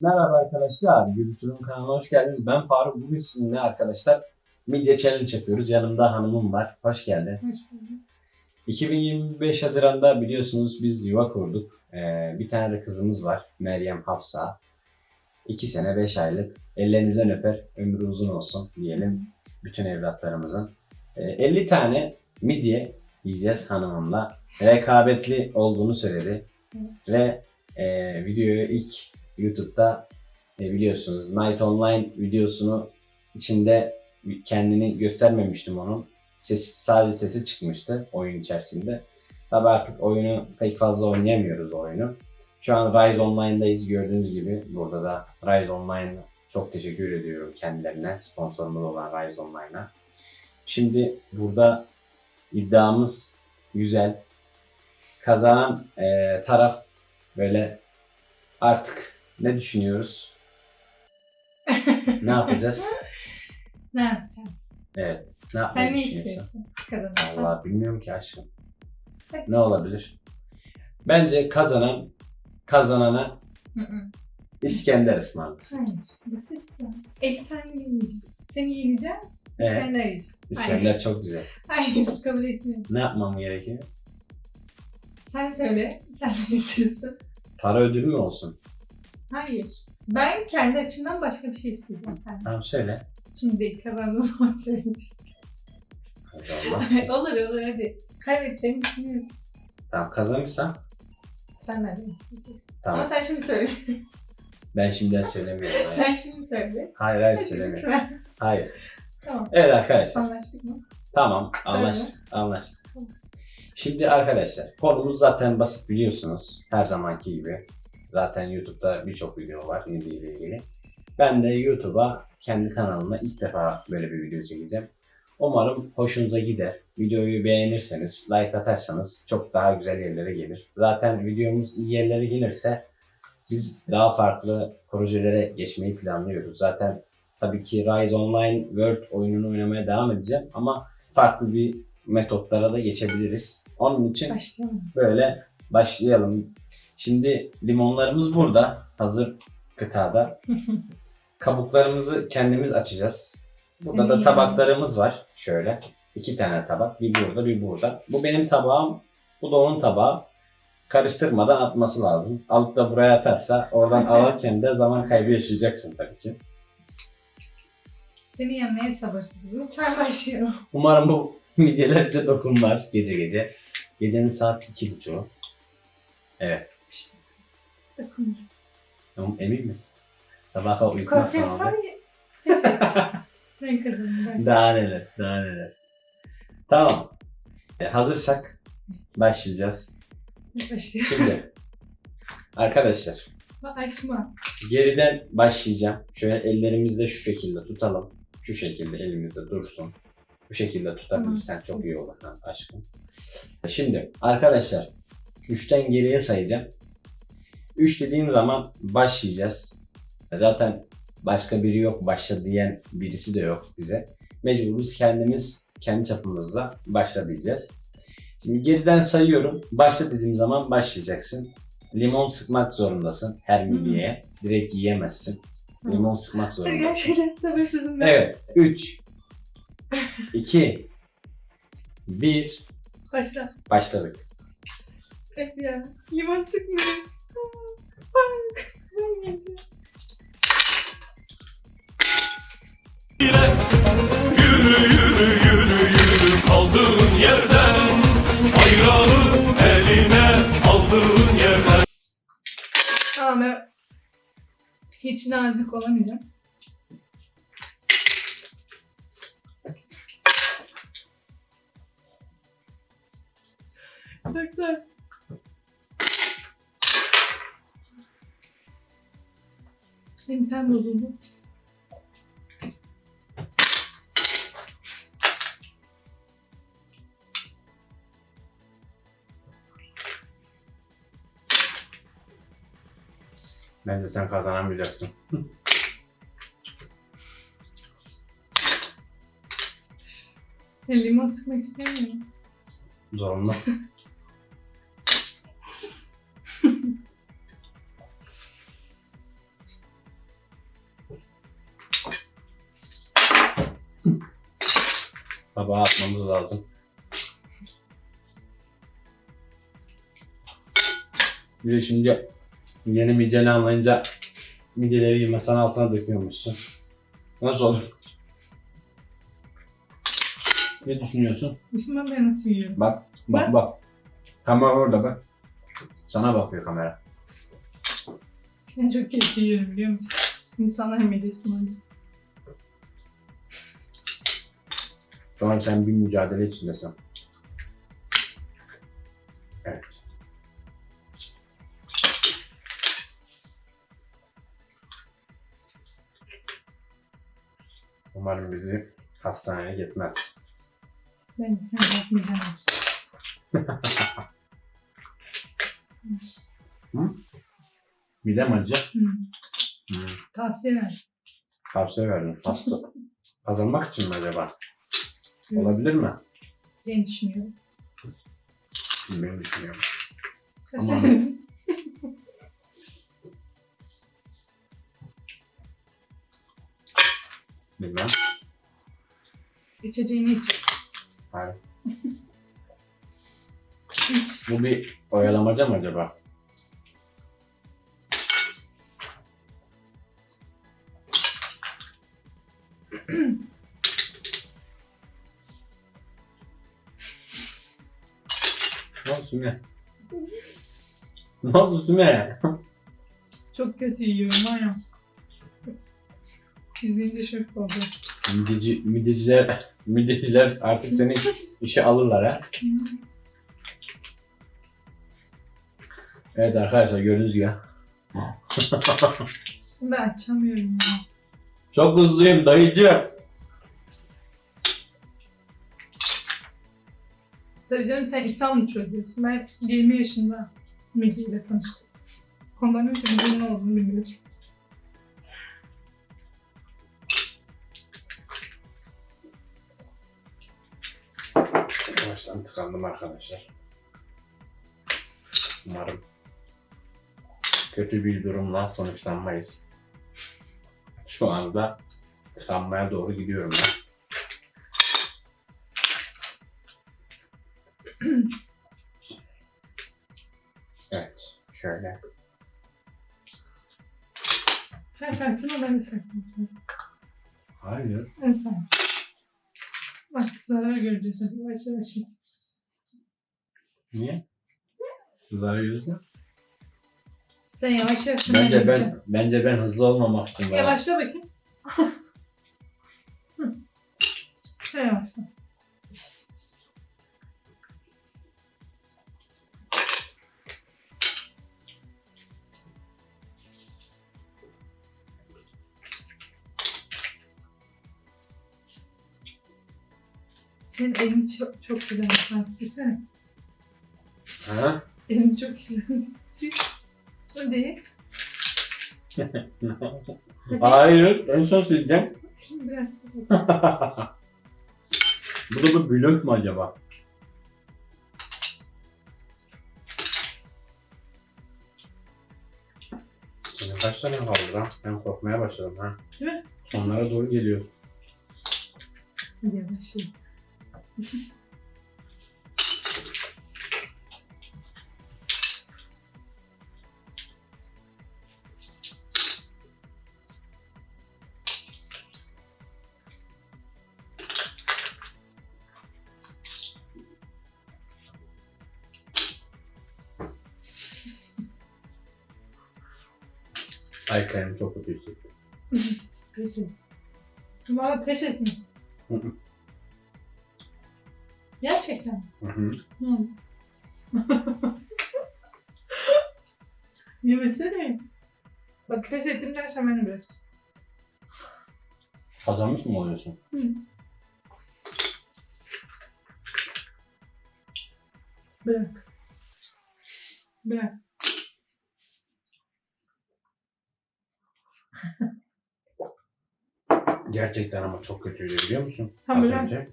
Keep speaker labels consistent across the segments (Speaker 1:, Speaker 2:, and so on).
Speaker 1: Merhaba arkadaşlar, Gültür'ün kanalına hoş geldiniz. Ben Faruk. Bugün sizinle arkadaşlar midye challenge yapıyoruz. Yanımda hanımım var. Hoş geldin.
Speaker 2: Hoş bulduk.
Speaker 1: 2025 Haziran'da biliyorsunuz biz yuva kurduk. Ee, bir tane de kızımız var. Meryem Hafsa. 2 sene 5 aylık. Ellerinizden öper, ömrü uzun olsun diyelim bütün evlatlarımızın. Ee, 50 tane midye yiyeceğiz hanımımla. Rekabetli olduğunu söyledi.
Speaker 2: Evet.
Speaker 1: Ve e, videoyu ilk YouTube'da e, biliyorsunuz Night Online videosunu içinde kendini göstermemiştim onun. Ses, sadece sesi çıkmıştı oyun içerisinde. Tabi artık oyunu pek fazla oynayamıyoruz oyunu. Şu an Rise Online'dayız gördüğünüz gibi. Burada da Rise Online çok teşekkür ediyorum kendilerine. Sponsorumuz olan Rise Online'a. Şimdi burada iddiamız güzel. Kazanan e, taraf böyle artık ne düşünüyoruz? ne yapacağız?
Speaker 2: Ne yapacağız?
Speaker 1: Evet. Ne yapmayı
Speaker 2: Sen ne
Speaker 1: düşünüyorsun?
Speaker 2: istiyorsun kazanırsan?
Speaker 1: Allah bilmiyorum ki aşkım.
Speaker 2: Hadi
Speaker 1: Ne
Speaker 2: şey
Speaker 1: olabilir? Bence kazanan kazanana
Speaker 2: Hı hı.
Speaker 1: İskender ısmarlasın.
Speaker 2: Hayır. Basit ya. 50 tane yiyeceğim. Seni yiyeceğim.
Speaker 1: Ee,
Speaker 2: İskender yiyeceğim.
Speaker 1: İskender çok güzel.
Speaker 2: Hayır. Kabul etmiyorum.
Speaker 1: Ne yapmam gerekiyor?
Speaker 2: Sen söyle. Sen ne istiyorsun?
Speaker 1: Para ödülü mü olsun?
Speaker 2: Hayır. Ben kendi açımdan başka bir şey isteyeceğim senden.
Speaker 1: Tamam söyle.
Speaker 2: Şimdi değil. Kazandığım zaman söyleyeceğim.
Speaker 1: Hadi olmaz.
Speaker 2: olur olur hadi. Kaybedeceğini düşünüyoruz.
Speaker 1: tamam kazanırsam
Speaker 2: Sen benden isteyeceksin.
Speaker 1: Tamam.
Speaker 2: Ama sen şimdi söyle.
Speaker 1: ben şimdiden söylemiyorum. Hayır
Speaker 2: sen şimdi söyle.
Speaker 1: hayır, hayır söylemiyorum.
Speaker 2: lütfen.
Speaker 1: Hayır.
Speaker 2: Tamam.
Speaker 1: Evet arkadaşlar.
Speaker 2: Anlaştık mı?
Speaker 1: Tamam
Speaker 2: Söyle.
Speaker 1: anlaştık. Anlaştık.
Speaker 2: Tamam.
Speaker 1: Şimdi arkadaşlar konumuz zaten basit biliyorsunuz. Her zamanki gibi. Zaten YouTube'da birçok video var midye ile ilgili. Ben de YouTube'a kendi kanalıma ilk defa böyle bir video çekeceğim. Umarım hoşunuza gider. Videoyu beğenirseniz, like atarsanız çok daha güzel yerlere gelir. Zaten videomuz iyi yerlere gelirse biz daha farklı projelere geçmeyi planlıyoruz. Zaten tabii ki Rise Online World oyununu oynamaya devam edeceğim ama farklı bir metotlara da geçebiliriz. Onun için
Speaker 2: Başlayalım.
Speaker 1: böyle başlayalım. Şimdi limonlarımız burada. Hazır kıtada. Kabuklarımızı kendimiz açacağız. Burada
Speaker 2: Seni
Speaker 1: da tabaklarımız var. Şöyle. iki tane tabak. Bir burada bir burada. Bu benim tabağım. Bu da onun tabağı. Karıştırmadan atması lazım. Alıp da buraya atarsa oradan alırken de zaman kaybı yaşayacaksın tabii ki.
Speaker 2: Seni yenmeye sabırsızım. Lütfen başlayalım.
Speaker 1: Umarım bu midyelerce dokunmaz gece gece. Gecenin saat iki buçuğu. Evet.
Speaker 2: Dokunmaz.
Speaker 1: Tamam, Emin misin? Sabaha uyutmazsan
Speaker 2: Korkuyorsan
Speaker 1: abi.
Speaker 2: pes et. ben kazandım. Başla.
Speaker 1: Daha neler, daha neler. Tamam. E, hazırsak başlayacağız.
Speaker 2: Başlayalım.
Speaker 1: Şimdi arkadaşlar
Speaker 2: Açma.
Speaker 1: geriden başlayacağım. Şöyle ellerimizde şu şekilde tutalım. Şu şekilde elimizde dursun. Bu şekilde tutabilirsen
Speaker 2: Tamam.
Speaker 1: çok iyi olur ha, aşkım. Şimdi arkadaşlar 3'ten geriye sayacağım. 3 dediğim zaman başlayacağız. Zaten başka biri yok başla diyen birisi de yok bize. Mecburuz kendimiz kendi çapımızda başla diyeceğiz. Şimdi geriden sayıyorum. Başla dediğim zaman başlayacaksın. Limon sıkmak zorundasın her
Speaker 2: Hmm.
Speaker 1: midyeye. Direkt yiyemezsin. Limon sıkmak zorundasın.
Speaker 2: Gerçekten sabırsızım ben.
Speaker 1: Evet. 3 2 1
Speaker 2: Başla.
Speaker 1: Başladık.
Speaker 2: Evet ya. Limon sıkmıyor. Bak.
Speaker 3: Yürü yürü yürü yürü kaldığın yerden Ayranı eline aldığın yerden
Speaker 2: Tamam ben hiç nazik olamayacağım. Doktor. Benim bir tane bozuldu.
Speaker 1: Bence sen kazanamayacaksın.
Speaker 2: Ben limon sıkmak istemiyorum.
Speaker 1: Zorunlu. tabağa atmamız lazım. Bir de şimdi yeni mideni anlayınca mideleri masanın altına döküyormuşsun. Nasıl olur? Ne düşünüyorsun?
Speaker 2: Şimdi ben nasıl yiyorum?
Speaker 1: Bak, bak,
Speaker 2: Ben-
Speaker 1: bak. Kamera orada bak. Sana bakıyor kamera.
Speaker 2: Ben çok keyifli yiyorum biliyor musun? İnsanlar midesi var.
Speaker 1: Şu an sen bir mücadele içindesin. Evet. Umarım bizi hastaneye gitmez.
Speaker 2: Ben de kendi midem var.
Speaker 1: Midem acı.
Speaker 2: Hı. Tavsiye ver.
Speaker 1: Tavsiye verdim. Hasta kazanmak için mi acaba? Olabilir mi?
Speaker 2: Seni düşünüyorum.
Speaker 1: Ben düşünüyorum. Ama- Bilmem.
Speaker 2: İçeceğini iç.
Speaker 1: Hayır. Bu bir oyalamaca mı acaba? Süme? Oldu Süme?
Speaker 2: Çok kötü yiyorum var ya. İzleyince şok oldu.
Speaker 1: Mideci, mideciler, mideciler artık seni işe alırlar ha. Evet arkadaşlar gördüğünüz gibi.
Speaker 2: Ben açamıyorum ya.
Speaker 1: Çok hızlıyım dayıcı.
Speaker 2: Tabii canım sen İstanbul çocuğusun. Ben 20 yaşında Müge ile tanıştım. Ondan önce Müge'nin olduğunu bilmiyorum.
Speaker 1: Baştan tıkandım arkadaşlar. Umarım kötü bir durumla sonuçlanmayız. Şu anda tıkanmaya doğru gidiyorum ben.
Speaker 2: Sen sakin ol ben de sakin ol.
Speaker 1: Hayır.
Speaker 2: Evet tamam. Bak zarar göreceğiz hadi yavaş yavaş. ye.
Speaker 1: Niye? Zarar görürsen?
Speaker 2: Sen yavaş yavaş.
Speaker 1: Bence ben bence ben hızlı olmamak için
Speaker 2: Yavaşla bakayım. Sen yavaşla. Senin elin çok, çok güzel. Hadi silsene.
Speaker 1: Ha?
Speaker 2: Elin çok güzel. Sil. Hadi.
Speaker 1: Hayır, en son sileceğim.
Speaker 2: Şimdi biraz sil.
Speaker 1: Bu da bir blöf mü acaba? Senin kaç tane kaldı lan? Ben korkmaya başladım ha.
Speaker 2: Değil mi?
Speaker 1: Sonlara doğru geliyor.
Speaker 2: Hadi yavaşla.
Speaker 1: Ay kalem çok kötü hissettim.
Speaker 2: Pes et. Valla pes etme.
Speaker 1: Hı. Hı.
Speaker 2: Yemesene. Bak pes ettim dersen ben de bırak.
Speaker 1: Kazanmış mı oluyorsun?
Speaker 2: Hı. Bırak. Bırak.
Speaker 1: Gerçekten ama çok kötüydü biliyor musun?
Speaker 2: Tamam,
Speaker 1: Az
Speaker 2: bırak.
Speaker 1: önce.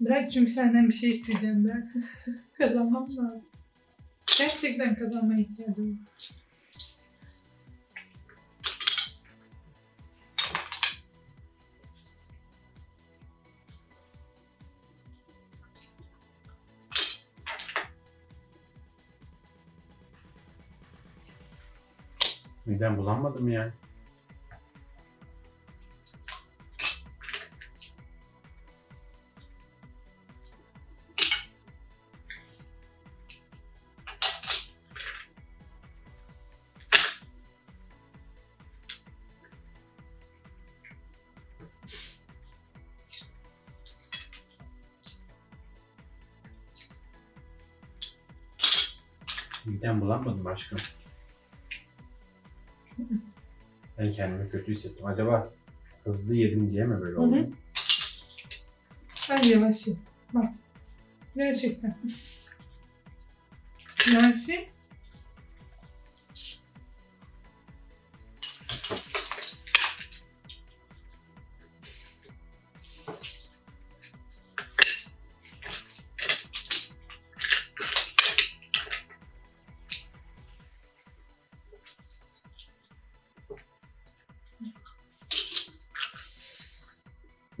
Speaker 2: Bırak. Çünkü senden bir şey isteyeceğim bırak. Kazanmam lazım. Gerçekten kazanmaya ihtiyacım var.
Speaker 1: Midem bulanmadı mı yani? Midem bulanmadı mı aşkım? Ben kendimi kötü hissettim. Acaba hızlı yedim diye mi böyle
Speaker 2: Hı hı.
Speaker 1: oldu?
Speaker 2: Hadi yavaş ye. Bak. Gerçekten.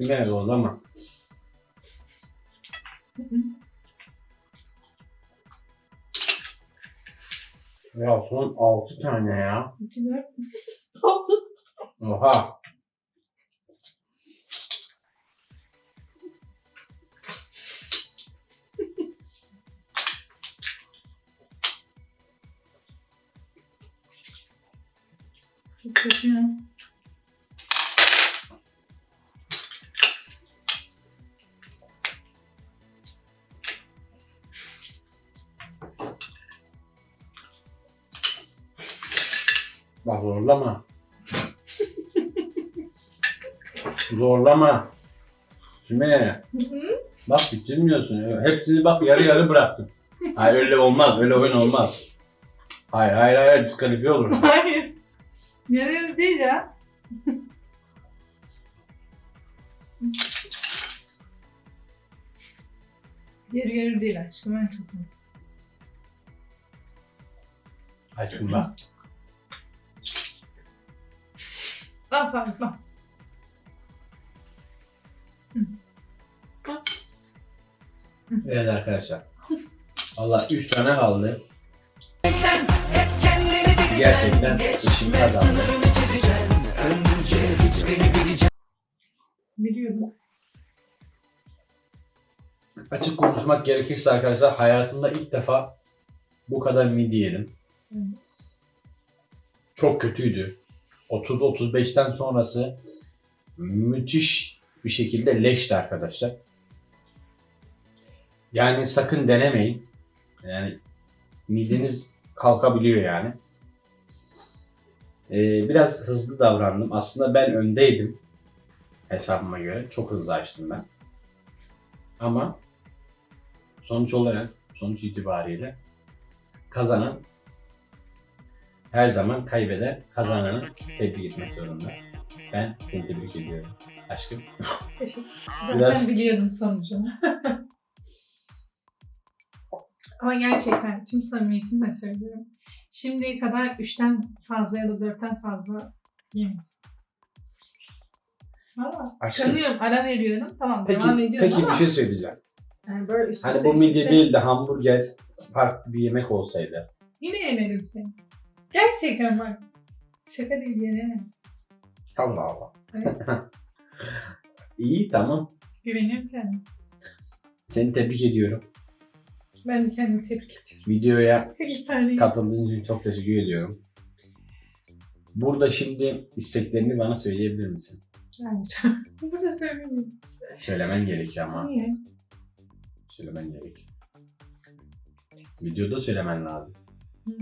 Speaker 1: Bilemez oldu ama. Ya son 6 tane ya.
Speaker 2: İki, dört. Altı.
Speaker 1: Oha.
Speaker 2: Çok kötü ya.
Speaker 1: Zorlama. zorlama. Şimdi
Speaker 2: Hı hı.
Speaker 1: bak bitirmiyorsun. Hepsini bak yarı yarı bıraktın. Hayır öyle olmaz. Öyle oyun olmaz. Hayır hayır hayır diskalifiye olur.
Speaker 2: Hayır. Yarı yarı değil ya. yarı yarı değil aşkım ben kızım.
Speaker 1: Aşkım bak.
Speaker 2: Aferin bak.
Speaker 1: Evet arkadaşlar. Allah 3 tane kaldı. Gerçekten işim kazandı.
Speaker 2: Biliyorum.
Speaker 1: Açık konuşmak gerekirse arkadaşlar hayatımda ilk defa bu kadar midi yedim. Çok kötüydü. 30-35'ten sonrası müthiş bir şekilde leşti arkadaşlar. Yani sakın denemeyin. Yani mideniz kalkabiliyor yani. Ee, biraz hızlı davrandım. Aslında ben öndeydim hesabıma göre. Çok hızlı açtım ben. Ama sonuç olarak, sonuç itibariyle kazanan her zaman kaybeden kazananı tebrik etmek zorunda. Ben seni tebrik ediyorum aşkım.
Speaker 2: Teşekkür Zaten
Speaker 1: Biraz-
Speaker 2: biliyordum sonucunu. Ama gerçekten tüm samimiyetimle söylüyorum. Şimdiye kadar üçten fazla ya da dörtten fazla yemedim. Valla
Speaker 1: Aşkım.
Speaker 2: ara veriyorum. Tamam
Speaker 1: Peki,
Speaker 2: devam ediyorum
Speaker 1: peki
Speaker 2: ama
Speaker 1: bir şey söyleyeceğim.
Speaker 2: yani böyle üst
Speaker 1: Hani
Speaker 2: üste
Speaker 1: bu
Speaker 2: üst
Speaker 1: midye
Speaker 2: üste
Speaker 1: değil de hamburger farklı bir yemek olsaydı.
Speaker 2: Yine yenerim seni. Gerçekten bak. Şaka değil yenerim.
Speaker 1: Allah Allah.
Speaker 2: Evet.
Speaker 1: İyi tamam.
Speaker 2: Güveniyorum kendime.
Speaker 1: Seni tebrik ediyorum.
Speaker 2: Ben de kendimi tebrik ediyorum.
Speaker 1: Videoya
Speaker 2: tane
Speaker 1: katıldığın için çok teşekkür ediyorum. Burada şimdi isteklerini bana söyleyebilir misin?
Speaker 2: Yani, burada söyleyeyim.
Speaker 1: Söylemen gerekiyor ama.
Speaker 2: Niye?
Speaker 1: Söylemen gerekiyor. Videoda söylemen lazım.
Speaker 2: Hı.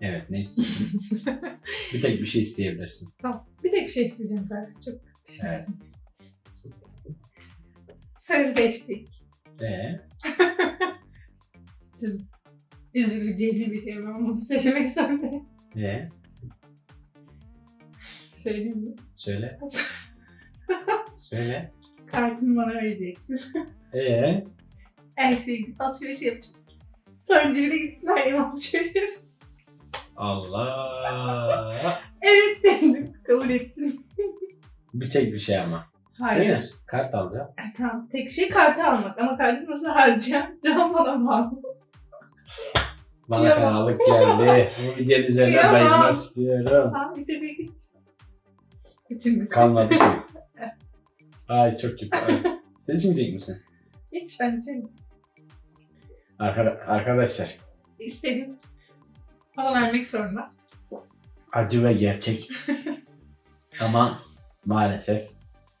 Speaker 1: Evet ne istiyorsun? bir tek bir şey isteyebilirsin.
Speaker 2: Tamam. Bir tek bir şey isteyeceğim zaten. Çok
Speaker 1: Evet.
Speaker 2: Sözleştik.
Speaker 1: Ee,
Speaker 2: Canım. Üzüleceğini biliyorum ama bunu söylemek zorundayım.
Speaker 1: ee,
Speaker 2: Söyleyeyim mi?
Speaker 1: söyle. söyle.
Speaker 2: Kartını bana vereceksin.
Speaker 1: Ee,
Speaker 2: Elsa'ya gidip alışveriş yapacağım. Sonra Cemil'e gidip Meryem alışveriş yapacağım.
Speaker 1: Allah.
Speaker 2: Evet dedim. Kabul ettim.
Speaker 1: Bir tek bir şey ama. Değil
Speaker 2: Hayır.
Speaker 1: mi? Kart alacağım.
Speaker 2: Tamam. Tek şey kartı almak. Ama kartı nasıl harcayacağım? Can bana bağlı.
Speaker 1: Bana
Speaker 2: Ya.
Speaker 1: fenalık geldi. Bu videonun üzerine
Speaker 2: Ya.
Speaker 1: bayılmak istiyorum.
Speaker 2: Tamam bitir bir git. Bitirmesin.
Speaker 1: Kalmadı ki. Ay çok kötü. Ay. Sen içmeyecek misin?
Speaker 2: Hiç bence.
Speaker 1: Arka- arkadaşlar
Speaker 2: İstediğim bana vermek zorunda.
Speaker 1: acı ve gerçek. Ama maalesef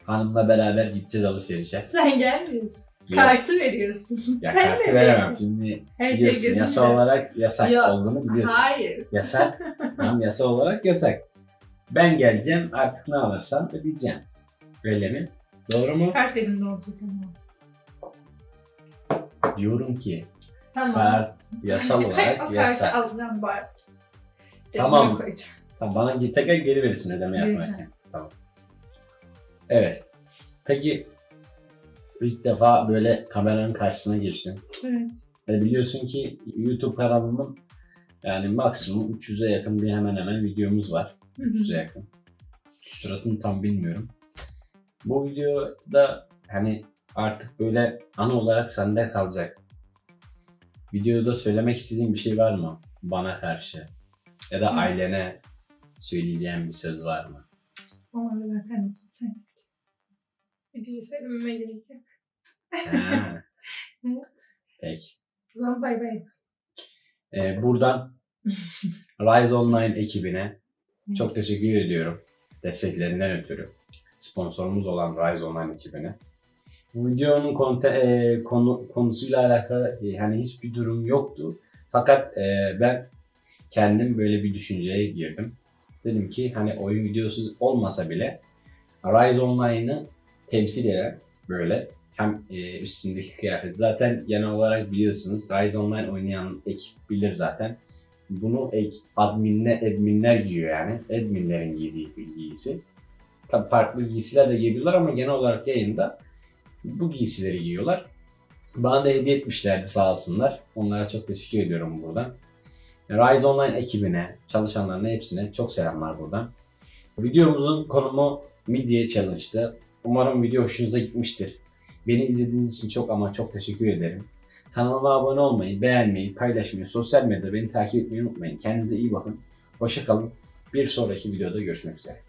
Speaker 1: hanımla beraber gideceğiz alışverişe.
Speaker 2: Sen gelmiyorsun.
Speaker 1: Yok.
Speaker 2: Kartı veriyorsun.
Speaker 1: Ya
Speaker 2: Sen de
Speaker 1: veremem. Şimdi
Speaker 2: Her şey
Speaker 1: biliyorsun
Speaker 2: gözünde.
Speaker 1: yasa olarak yasak
Speaker 2: Yok.
Speaker 1: olduğunu biliyorsun.
Speaker 2: Hayır.
Speaker 1: Yasak. tamam yasa olarak yasak. Ben geleceğim artık ne alırsan ödeyeceğim. Öyle mi? Doğru mu?
Speaker 2: Kart elimde olacak ama.
Speaker 1: Diyorum ki
Speaker 2: Tamam.
Speaker 1: kart yasal
Speaker 2: o
Speaker 1: olarak
Speaker 2: kartı
Speaker 1: yasak.
Speaker 2: alacağım bari. Cebime
Speaker 1: Tamam.
Speaker 2: koyacağım.
Speaker 1: Tamam bana tekrar geri verirsin ödeme
Speaker 2: Vereceğim.
Speaker 1: yaparken. Tamam. Evet. Peki ilk defa böyle kameranın karşısına geçtin.
Speaker 2: Evet.
Speaker 1: Ve biliyorsun ki YouTube kanalımın yani maksimum 300'e yakın bir hemen hemen videomuz var.
Speaker 2: Hı hı.
Speaker 1: 300'e yakın. Süratını tam bilmiyorum. Bu videoda hani artık böyle ana olarak sende kalacak. Videoda söylemek istediğin bir şey var mı bana karşı? Ya da ailene söyleyeceğin bir söz var mı?
Speaker 2: Onları zaten sen yapacaksın. Videoyu söylememe gerek yok.
Speaker 1: Ha,
Speaker 2: Evet.
Speaker 1: peki.
Speaker 2: O zaman bay bay.
Speaker 1: Ee, buradan Rise Online ekibine çok teşekkür ediyorum. Desteklerinden ötürü. Sponsorumuz olan Rise Online ekibine. Bu videonun konte, e, konu, konusuyla alakalı e, hani hiçbir durum yoktu. Fakat e, ben kendim böyle bir düşünceye girdim. Dedim ki hani oyun videosu olmasa bile Rise Online'ı temsil eden böyle hem e, üstündeki kıyafet. Zaten genel olarak biliyorsunuz Rise Online oynayan ekip bilir zaten. Bunu ek, adminler, adminler giyiyor yani. Adminlerin giydiği giysi. Tabii farklı giysiler de giyebiliyorlar ama genel olarak yayında bu giysileri giyiyorlar. Bana da hediye etmişlerdi sağ olsunlar. Onlara çok teşekkür ediyorum buradan. Rise Online ekibine, çalışanlarına hepsine çok selamlar buradan. Videomuzun konumu Midye Challenge'dı. Umarım video hoşunuza gitmiştir. Beni izlediğiniz için çok ama çok teşekkür ederim. Kanalıma abone olmayı, beğenmeyi, paylaşmayı, sosyal medyada beni takip etmeyi unutmayın. Kendinize iyi bakın. Hoşça kalın. Bir sonraki videoda görüşmek üzere.